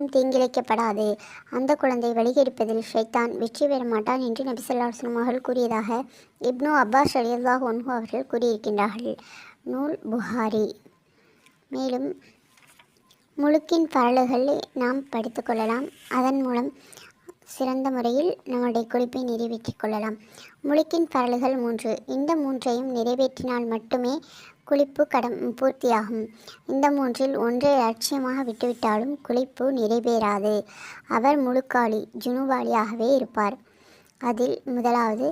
தீங்கிழைக்கப்படாது. அந்த குழந்தை வழிகெடுப்பதில் ஷைத்தான் வெற்றி பெற மாட்டான் என்று நபிசல்லாஸ்லம் அவர்கள் கூறியதாக இப்னு அப்பாஸ் அலியல்லாஹ் ஒன்ஹு அவர்கள் கூறியிருக்கின்றார்கள். நூல் புகாரி. மேலும் முழுக்கின் பரலுகளை நாம் படித்துக்கொள்ளலாம் அதன் மூலம் சிறந்த முறையில் நம்முடைய குறிப்பை நிறைவேற்றிக் கொள்ளலாம். முழுக்கின் பரலுகள் மூன்று. இந்த மூன்றையும் நிறைவேற்றினால் மட்டுமே குளிப்பு கடம் பூர்த்தியாகும். இந்த மூன்றில் ஒன்றை லட்சியமாக விட்டுவிட்டாலும் குளிப்பு நிறைவேறாது. அவர் முழுக்காளி ஜுனுவாளியாகவே இருப்பார். அதில் முதலாவது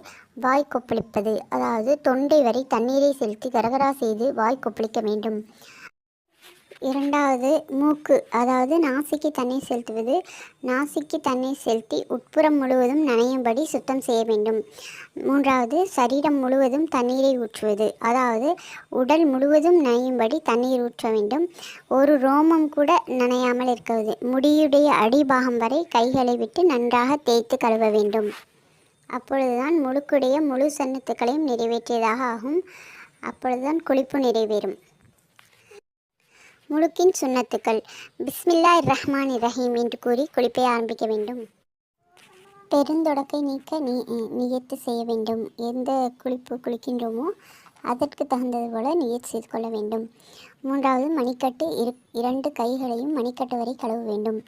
வாய் கொப்பளிப்பது அதாவது தொண்டை வரை தண்ணீரை செலுத்தி கரகரா செய்து வாய் கொப்பளிக்க வேண்டும். இரண்டாவது மூக்கு அதாவது நாசிக்கு தண்ணீர் செலுத்துவது. நாசிக்கு தண்ணீர் செலுத்தி உட்புறம் முழுவதும் நனையும்படி சுத்தம் செய்ய வேண்டும். மூன்றாவது சரீரம் முழுவதும் தண்ணீரை ஊற்றுவது. அதாவது உடல் முழுவதும் நனையும்படி தண்ணீர் ஊற்ற வேண்டும். ஒரு ரோமம் கூட நனையாமல் இருக்கிறது. முடியுடைய அடிபாகம் வரை கைகளை விட்டு நன்றாக தேய்த்து கழுவ வேண்டும். அப்பொழுதுதான் முழுக்குடைய முழு சன்னத்துக்களையும் நிறைவேற்றியதாக ஆகும். அப்பொழுதுதான் குளிப்பு நிறைவேறும். முழுக்கின் சுண்ணத்துக்கள். பிஸ்மில்லா ரஹ்மான் ரஹீம் என்று கூறி குளிப்பை ஆரம்பிக்க வேண்டும். பெருந்தொடக்கை நீக்க நீ நியத்து செய்ய வேண்டும். எந்த குளிப்பு குளிக்கின்றோமோ அதற்கு தகுந்தது போல நியத் செய்து கொள்ள வேண்டும். மூன்றாவது மணிக்கட்டு இரு இரண்டு கைகளையும் மணிக்கட்டு வரை கழுவ வேண்டும்.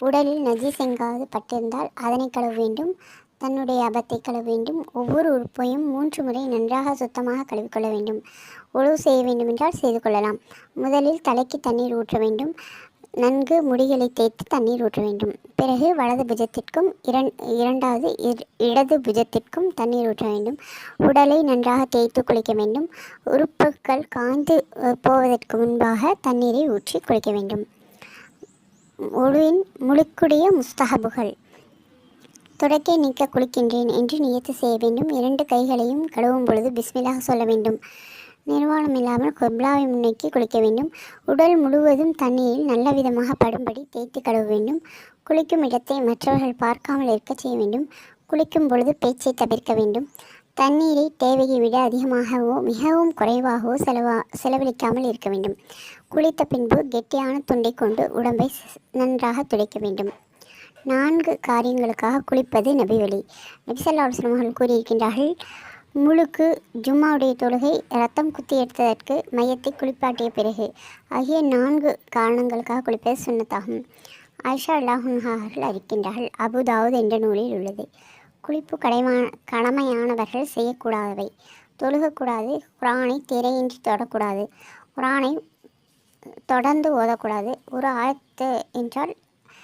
உடலில் நஜீஸ் எங்காவது பட்டிருந்தால் அதனை கழுவ வேண்டும். தன்னுடைய அபத்தை கழுவ வேண்டும். ஒவ்வொரு உறுப்பையும் மூன்று முறை நன்றாக சுத்தமாக கழுவிக்கொள்ள வேண்டும். உழவு செய்ய வேண்டுமென்றால் செய்து கொள்ளலாம். முதலில் தலைக்கு தண்ணீர் ஊற்ற வேண்டும். நன்கு முடிகளை தேய்த்து தண்ணீர் ஊற்ற வேண்டும். பிறகு வலது புஜத்திற்கும் இரண் இரண்டாவது இடது புஜத்திற்கும் தண்ணீர் ஊற்ற வேண்டும். உடலை நன்றாக தேய்த்து குளிக்க வேண்டும். உறுப்புகள் காய்ந்து போவதற்கு முன்பாக தண்ணீரை ஊற்றி குளிக்க வேண்டும். ஒழுவின் முழுக்குடைய முஸ்தகபுகள் துடைக்க நீக்க குளிக்கின்றேன் என்று நியத்து செய்ய வேண்டும். இரண்டு கைகளையும் கழுவும் பொழுது பிஸ்மிலாக சொல்ல வேண்டும். நிர்வாணம் இல்லாமல் கொப்லாவை முன்னோக்கி குளிக்க வேண்டும். உடல் முழுவதும் தண்ணீரில் நல்ல விதமாக படும்படி தேய்த்து கழுவ வேண்டும். குளிக்கும் இடத்தை மற்றவர்கள் பார்க்காமல் இருக்க செய்ய வேண்டும். குளிக்கும் பொழுது பேச்சை தவிர்க்க வேண்டும். தண்ணீரை தேவையை விட அதிகமாகவோ மிகவும் குறைவாகவோ செலவா செலவழிக்காமல் இருக்க வேண்டும். குளித்த பின்பு கெட்டியான துண்டை கொண்டு உடம்பை நன்றாக துடைக்க வேண்டும். நான்கு காரியங்களுக்காக குளிப்பது நபிவழி நபிசல்லா அவர்கள் கூறியிருக்கின்றார்கள் முழுக்கு ஜும்மாவுடைய தொழுகை ரத்தம் குத்தி எடுத்ததற்கு மையத்தை குளிப்பாட்டிய பிறகு ஆகிய நான்கு காரணங்களுக்காக குளிப்பது சுண்ணத்தாகும். ஆயிஷா அல்லாஹர்கள் அறிக்கின்றார்கள் அபுதாவுத் என்ற நூலில் உள்ளது. குளிப்பு கடைமான கடமையானவர்கள் செய்யக்கூடாதவை. தொழுகக்கூடாது குரானை திரையின்றி தொடக்கூடாது. குரானை தொடர்ந்து ஓதக்கூடாது. ஒரு ஆயத்து என்றால்